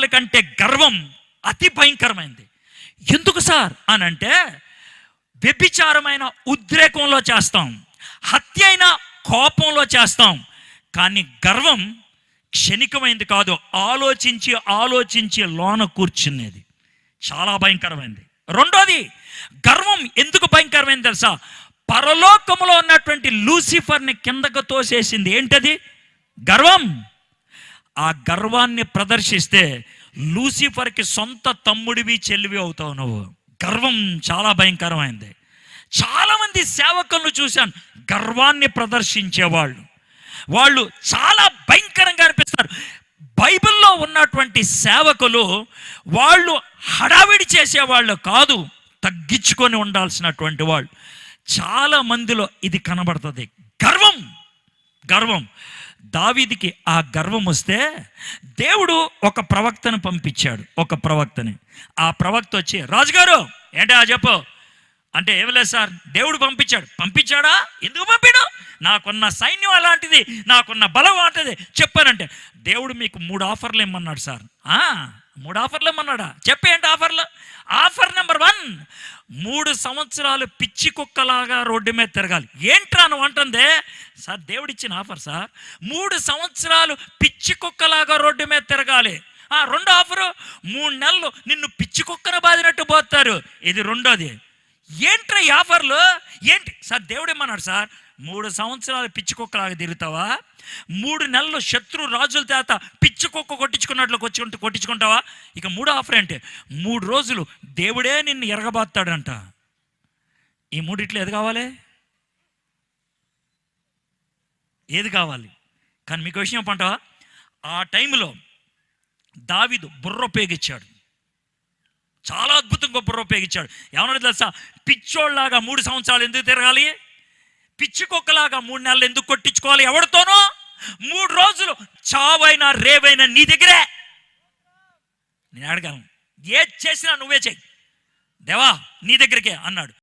పాపాల కంటే గర్వం అతి భయంకరమైంది. ఎందుకు సార్? అని అంటే వ్యభిచారమైన ఉద్రేకంలో చేస్తాం హత్య అయిన కోపంలో చేస్తాం కానీ గర్వం క్షణికమైంది కాదు ఆలోచించి ఆలోచించి లోన కూర్చునేది. చాలా భయంకరమైంది. రెండోది గర్వం ఎందుకు భయంకరమైంది తెలుసా? పరలోకములో ఉన్నటువంటి లూసిఫర్ని కిందకు తోసేసింది. ఏంటది? గర్వం. ఆ గర్వాన్ని ప్రదర్శిస్తే లూసిఫర్కి సొంత తమ్ముడివి చెల్లివి అవుతావు నువ్వు. గర్వం చాలా భయంకరమైంది. చాలామంది సేవకులను చూశాను గర్వాన్ని ప్రదర్శించేవాళ్ళు. వాళ్ళు చాలా భయంకరంగా అనిపిస్తారు. బైబిల్లో ఉన్నటువంటి సేవకులు వాళ్ళు హడావిడి చేసేవాళ్ళు కాదు తగ్గించుకొని ఉండాల్సినటువంటి వాళ్ళు. చాలా మందిలో ఇది కనబడుతుంది. గర్వం. దావీదికి ఆ గర్వం వస్తే దేవుడు ఒక ప్రవక్తను పంపించాడు ఒక ప్రవక్తని. ఆ ప్రవక్త వచ్చి రాజుగారు ఏంటా చెప్పు? అంటే ఏం లేదు సార్ దేవుడు పంపించాడు. పంపించాడా? ఎందుకు పంపాడు? నాకున్న సైన్యం అలాంటిది నాకున్న బలం అలాంటిది చెప్పానంటే దేవుడు మీకు మూడు ఆఫర్లు ఇమ్మన్నాడు సార్. మూడు ఆఫర్లు ఇమ్మన్నాడా? చెప్పేంటి ఆఫర్లు? ఆఫర్ నెంబర్ వన్ మూడు సంవత్సరాలు పిచ్చి కుక్కలాగా రోడ్డు మీద తిరగాలి. ఏంట్రా నువ్వు అంటుందే? సార్ దేవుడిచ్చిన ఆఫర్ సార్. మూడు సంవత్సరాలు పిచ్చి కుక్కలాగా రోడ్డు మీద తిరగాలి. రెండో ఆఫరు మూడు నెలలు నిన్ను పిచ్చి కుక్కను బాదినట్టు పోతారు. ఇది రెండోది. ఏంట్రా ఈ ఆఫర్లు? ఏంటి? సార్ దేవుడేమన్నాడు సార్? మూడు సంవత్సరాలు పిచ్చి కుక్కలాగా తిరుగుతావా? మూడు నెలలు శత్రు రాజుల చేత పిచ్చి కుక్క కొట్టించుకున్నట్లు కొట్టుకుంటూ కొట్టించుకుంటావా? ఇక మూడో ఆఫర్ ఏంటి? మూడు రోజులు దేవుడే నిన్ను ఎరగబాస్తాడంట ఈ మూడిట్లో ఏది కావాలి? ఏది కావాలి? కానీ మీకు విషయం పంటవా ఆ టైంలో దావిదు బుర్ర ఉపయోగించాడు. చాలా అద్భుతంగా గొప్ప ఉపయోగించాడు. ఏమన్నా తెలుసా? పిచ్చోళ్ళలాగా మూడు సంవత్సరాలు ఎందుకు తిరగాలి? పిచ్చి కుక్కలాగా మూడు నెలలు ఎందుకు కొట్టించుకోవాలి ఎవరితోనో? మూడు రోజులు చావైనా రేవైనా నీ దగ్గరే. నేను అడగాను ఏది చేసినా నువ్వే చెయ్యి దేవా నీ దగ్గరికే అన్నాడు.